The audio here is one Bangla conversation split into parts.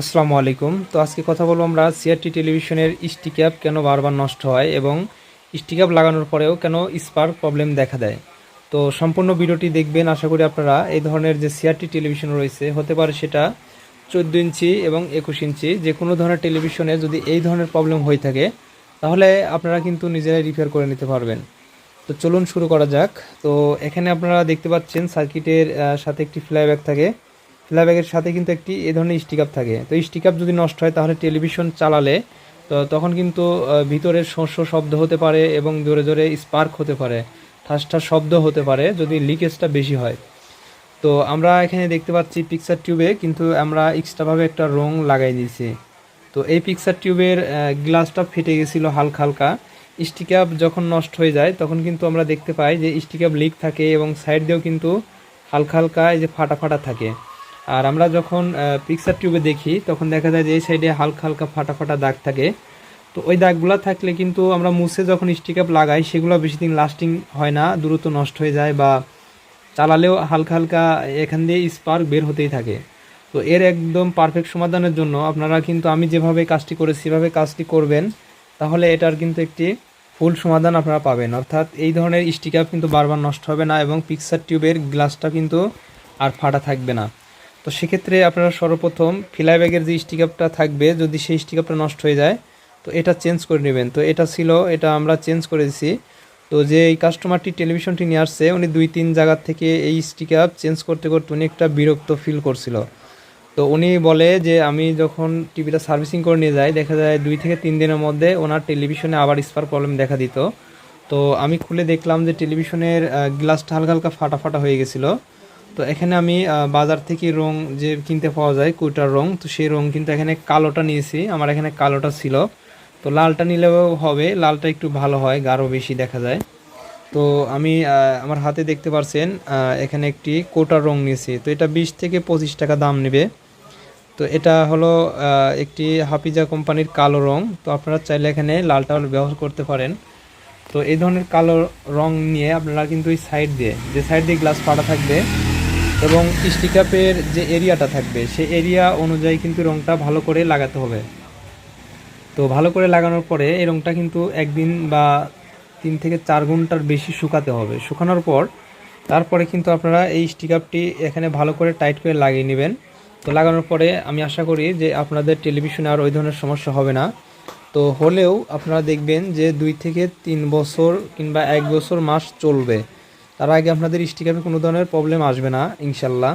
আসসালামু আলাইকুম। তো আজকে কথা বলব আমরা সিআরটি টেলিভিশনের স্টিক্যাপ কেন বারবার নষ্ট হয় এবং স্টিক্যাপ লাগানোর পরেও কেন স্পার্ক প্রবলেম দেখা দেয়। তো সম্পূর্ণ ভিডিওটি দেখবেন, আশা করি আপনারা এই ধরনের যে সিআরটি টেলিভিশন রয়েছে, হতে পারে সেটা চোদ্দ ইঞ্চি এবং একুশ ইঞ্চি, যে কোনো ধরনের টেলিভিশনে যদি এই ধরনের প্রবলেম হয়ে থাকে, তাহলে আপনারা কিন্তু নিজেরাই রিপেয়ার করে নিতে পারবেন। তো চলুন শুরু করা যাক। তো এখানে আপনারা দেখতে পাচ্ছেন সার্কিটের সাথে একটি ফ্লাইব্যাক থাকে। ফ্লাইব্যাগের সাথে কিন্তু একটি এ ধরনের স্টিকাপ থাকে। তো স্টিকাপ যদি নষ্ট হয়, তাহলে টেলিভিশন চালালে, তো তখন কিন্তু ভিতরে শস্য শব্দ হতে পারে এবং জোরে জোরে স্পার্ক হতে পারে ঠাস ঠাস শব্দ হতে পারে যদি লিকেজটা বেশি হয়। তো আমরা এখানে দেখতে পাচ্ছি পিকচার টিউবে কিন্তু আমরা এক্সট্রাভাবে একটা রং লাগাই দিয়েছি। তো এই পিকচার টিউবের গ্লাসটা ফেটে গেছিল হালকা হালকা। স্টিকাপ যখন নষ্ট হয়ে যায়, তখন কিন্তু আমরা দেখতে পাই যে স্টিকাপ লিক থাকে এবং সাইড দিয়েও কিন্তু হালকা হালকা এই যে ফাটা ফাটা থাকে। আর আমরা যখন পিকচার টিউবে দেখি, তখন দেখা যায় যে এই সাইডে হালকা হালকা ফাটা ফাটা দাগ থাকে। তো ওই দাগগুলো থাকলে কিন্তু আমরা মুছে যখন স্টিকাপ লাগাই, সেগুলো বেশি দিন লাস্টিং হয় না, দ্রুত নষ্ট হয়ে যায় বা চালালেও হালকা হালকা এখান দিয়ে স্পার্ক বের হতেই থাকে। তো এর একদম পারফেক্ট সমাধানের জন্য আপনারা কিন্তু আমি যেভাবে কাজটি করেছি, সেভাবে কাজটি করবেন, তাহলে এটার কিন্তু একটি ফুল সমাধান আপনারা পাবেন। অর্থাৎ এই ধরনের স্টিকাপ কিন্তু বারবার নষ্ট হবে না এবং পিকচার টিউবের গ্লাসটা কিন্তু আর ফাটা থাকবে না। তো সেক্ষেত্রে আপনারা সর্বপ্রথম ফিলাই ব্যাগের যে স্টিকাপটা থাকবে, যদি সেই স্টিকাপটা নষ্ট হয়ে যায়, তো এটা চেঞ্জ করে নেবেন। তো এটা ছিল, এটা আমরা চেঞ্জ করে দিছি। তো যে এই কাস্টমারটি টেলিভিশনটি নিয়ে আসছে, উনি দুই তিন জায়গা থেকে এই স্টিকাপ চেঞ্জ করতে করতে উনি একটা বিরক্ত ফিল করছিল। তো উনি বলে যে, আমি যখন টিভিটা সার্ভিসিং করে নিয়ে যাই, দেখা যায় দুই থেকে তিন দিনের মধ্যে ওনার টেলিভিশনে আবার স্পার প্রবলেম দেখা দিত। তো আমি খুলে দেখলাম যে টেলিভিশনের গ্লাসটা হালকা হালকা ফাটা ফাটা হয়ে গেছিল। তো এখানে আমি বাজার থেকে রং যে কিনতে পাওয়া যায় কুইটার রং, তো সেই রং কিন্তু এখানে কালোটা নিয়েছি। আমার এখানে কালোটা ছিল। তো লালটা নিলেও হবে, লালটা একটু ভালো হয়, গাঢ় বেশি দেখা যায়। তো আমি আমার হাতে দেখতে পারছেন এখানে একটি কোটার রং নিয়েছি। তো এটা বিশ থেকে পঁচিশ টাকা দাম নেবে। তো এটা হলো একটি হাফিজা কোম্পানির কালো রং। তো আপনারা চাইলে এখানে লালটা ব্যবহার করতে পারেন। তো এই ধরনের কালো রং নিয়ে আপনারা কিন্তু ওই সাইড দিয়ে, যে সাইড দিয়ে গ্লাস ফাটা থাকবে এবং স্টিকাপের যে এরিয়াটা থাকবে সে এরিয়া অনুযায়ী কিন্তু রংটা ভালো করে লাগাতে হবে। তো ভালো করে লাগানোর পরে এই রংটা কিন্তু একদিন বা তিন থেকে চার ঘণ্টার বেশি শুকাতে হবে। শুকানোর পর তারপরে কিন্তু আপনারা এই স্টিকাপটি এখানে ভালো করে টাইট করে লাগিয়ে নেবেন। তো লাগানোর পরে আমি আশা করি যে আপনাদের টেলিভিশনে আর ওই ধরনের সমস্যা হবে না। তো হলেও আপনারা দেখবেন যে দুই থেকে তিন বছর কিংবা এক বছর মাস চলবে। তার আগে আপনাদের স্টিকারে কোনো ধরনের প্রবলেম আসবে না, ইনশাল্লাহ।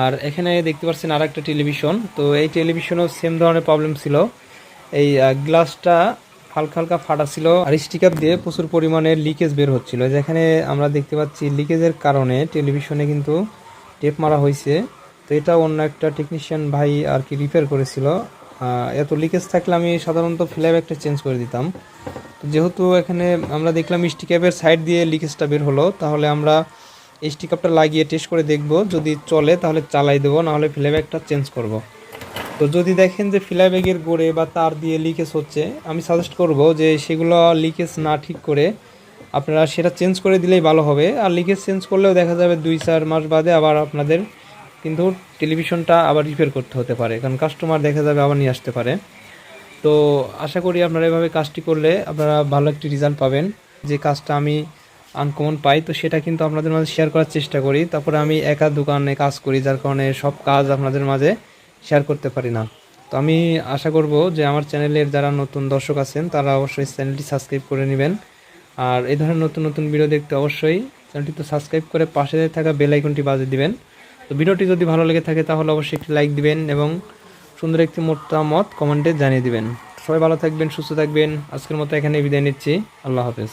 আর এখানে দেখতে পাচ্ছেন আর একটা টেলিভিশন। তো এই টেলিভিশনও সেম ধরনের প্রবলেম ছিল। এই গ্লাসটা হালকা হালকা ফাটা ছিল আর স্টিকার দিয়ে প্রচুর পরিমাণে লিকেজ বের হচ্ছিল। যেখানে আমরা দেখতে পাচ্ছি লিকেজের কারণে টেলিভিশনে কিন্তু টেপ মারা হয়েছে তো এটা অন্য একটা টেকনিশিয়ান ভাই আর কি রিপেয়ার করেছিল। এত লিকেজ থাকলে আমি সাধারণত ফ্ল্যাব একটা চেঞ্জ করে দিতাম। যেহেতু এখানে আমরা দেখলাম স্টিকাপের সাইড দিয়ে লিকেজটা বের হলো, তাহলে আমরা এই স্টিকাপটা লাগিয়ে টেস্ট করে দেখব। যদি চলে, তাহলে চালাই দেবো নাহলে ফ্ল্যাব একটা চেঞ্জ করব। তো যদি দেখেন যে ফিলাই ব্যাগের গোড়ে বা তার দিয়ে লিকেজ হচ্ছে, আমি সাজেস্ট করব যে সেগুলো লিকেজ না ঠিক করে আপনারা সেটা চেঞ্জ করে দিলেই ভালো হবে। আর লিকেজ চেঞ্জ করলেও দেখা যাবে দুই, চার মাস বাদে আবার আপনাদের কিন্তু টেলিভিশনটা আবার রিপেয়ার করতে হতে পারে, কারণ কাস্টমার দেখা যাবে আবার নিয়ে আসতে পারে। তো আশা করি আপনারা এভাবে কাজটি করলে আপনারা ভালো একটি রেজাল্ট পাবেন। যে কাজটা আমি আনকমন পাই, তো সেটা কিন্তু আপনাদের মাঝে শেয়ার করার চেষ্টা করি। তারপরে আমি একা দোকানে কাজ করি, যার কারণে সব কাজ আপনাদের মাঝে শেয়ার করতে পারি না। তো আমি আশা করব যে আমার চ্যানেলের যারা নতুন দর্শক আছেন, তারা অবশ্যই চ্যানেলটি সাবস্ক্রাইব করে নেবেন। আর এই ধরনের নতুন নতুন ভিডিও দেখতে অবশ্যই চ্যানেলটি তো সাবস্ক্রাইব করে পাশে থাকা বেল আইকনটি বাজিয়ে দিবেন। তো ভিডিওটি যদি ভালো লেগে থাকে, তাহলে অবশ্যই একটি লাইক দিবেন এবং সুন্দর একটি মতামত কমেন্টে জানিয়ে দিবেন। সবাই ভালো থাকবেন, সুস্থ থাকবেন। আজকের মতো এখানে বিদায় নিচ্ছি। আল্লাহ হাফেজ।